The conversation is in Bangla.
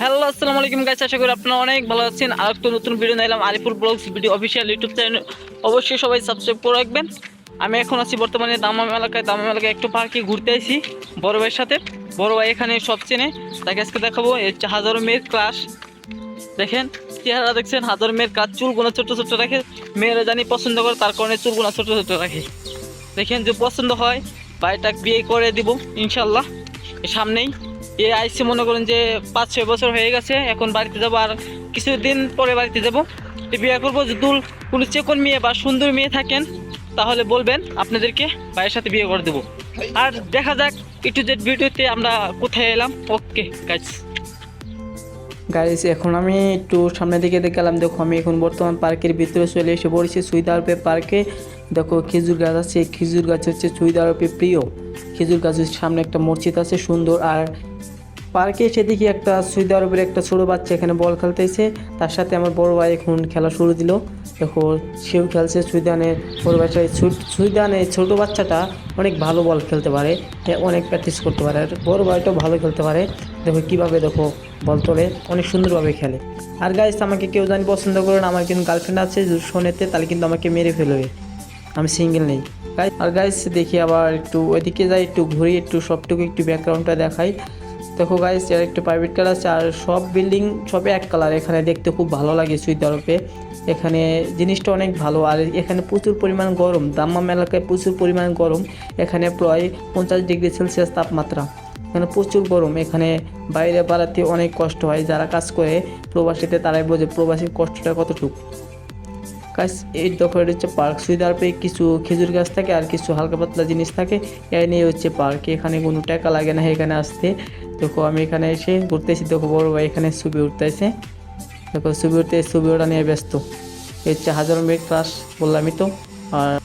হ্যালো আসসালামু আলাইকুম গাইস আশা করি আপনারা অনেক ভালো আছেন। আর একটা নতুন ভিডিও নিলাম Alipur blogs video official YouTube channel অবশ্যই সবাই সাবস্ক্রাইব করে রাখবেন। আমি এখন আছি বর্তমানে দামাম এলাকায়। দামাম এলাকায় একটু পার্কে ঘুরতে আইছি, বড় ভাইয়ের সাথে। বড় ভাই এখানে সব চেনে। তাকে আজকে দেখাবো হচ্ছে হাজারো মেয়ের ক্লাস দেখেন, চেহারা দেখছেন, হাজারো মেয়ের কাজ। চুলগুলো ছোট ছোট রাখে। মেয়েরা জানি পছন্দ করে, তার কারণে চুলগুলো ছোট ছোট রাখে। দেখেন, যে পছন্দ হয় ভাইটা বিয়ে করে দিব, ইনশাল্লাহ। সামনেই এ আইসি মনে করেন যে পাঁচ ছয় বছর হয়ে গেছে, এখন বাড়িতে যাব আর কিছুদিন পরে বাড়িতে যাব। বিয়ে করব যদি কোনো চেকন মেয়ে বা সুন্দর মেয়ে থাকেন, তাহলে বলবেন আপনাদেরকে ভাইয়ের সাথে বিয়ে করে দেবো। আর দেখা যাক একটু জেড ভিডিওতে আমরা কোথায় এলাম। ওকে গাইস গাইস এখন আমি একটু সামনের দিকে গেলাম দেখো, আমি এখন বর্তমান পার্কের ভিতরে চলে এসে পড়েছি, সুইদারপে পার্কে। দেখো, খেজুর গাছ আছে। খেজুর গাছ হচ্ছে সুইদারপে প্রিয়। খেজুর গাছের সামনে একটা মসজিদ আছে, সুন্দর। আর পার্কে এসে দেখি একটা সুইদারপের একটা ছোটো বাচ্চা এখানে বল খেলতেছে। তার সাথে আমার বড় ভাই এখন খেলা শুরু দিল। দেখো, সেও খেলছে সুইদানের বড় বাচ্চা সুইদানের ছোটো বাচ্চাটা অনেক ভালো বল খেলতে পারে। অনেক প্র্যাকটিস করতে পারে। আর বড় ভাইটাও ভালো খেলতে পারে। দেখো কীভাবে দেখো বল তোলে। অনেক সুন্দরভাবে খেলে। আর গাইস আমাকে কেউ জানি পছন্দ করে না, আমার কিন্তু গার্লফ্রেন্ড আছে শোনেতে, তাহলে কিন্তু আমাকে মেরে ফেলবে। আমি সিঙ্গেল নেই। আর গাইস দেখি আবার একটু ওইদিকে যাই, একটু ঘুরি, একটু সবটুকু একটু ব্যাকগ্রাউন্ডটা দেখাই। দেখো গাইস এর একটু প্রাইভেট কালার আছে আর সব বিল্ডিং সবে এক কালার এখানে দেখতে খুব ভালো লাগে সুইট তরফে এখানে জিনিসটা অনেক ভালো, আর এখানে প্রচুর পরিমাণ গরম দাম্মাম এলাকায় প্রচুর পরিমাণ গরম, এখানে প্রায় পঞ্চাশ ডিগ্রি সেলসিয়াস তাপমাত্রা। এখানে প্রচুর গরম, এখানে বাইরে বাড়াতে অনেক কষ্ট হয়, যারা কাজ করে প্রবাসীতে তারাই বোঝে প্রবাসীর কষ্টটা কতটুকু। কাজ, এই দেখো এটা হচ্ছে পার্ক সুইদারপে কিছু খেজুর গাছ থাকে আর কিছু হালকা পাতলা জিনিস থাকে। এই নিয়ে হচ্ছে পার্ক, এখানে কোনো টাকা লাগে না এখানে আসতে। দেখো, আমি এখানে এসে ঘুরতেছি। দেখো, বড় ভাই এখানে ছবি উঠতেছে। দেখো, ছবি উঠতে ছবি ওটা নিয়ে ব্যস্ত। এই হচ্ছে হাজার মেট ক্লাস বললামই তো। আর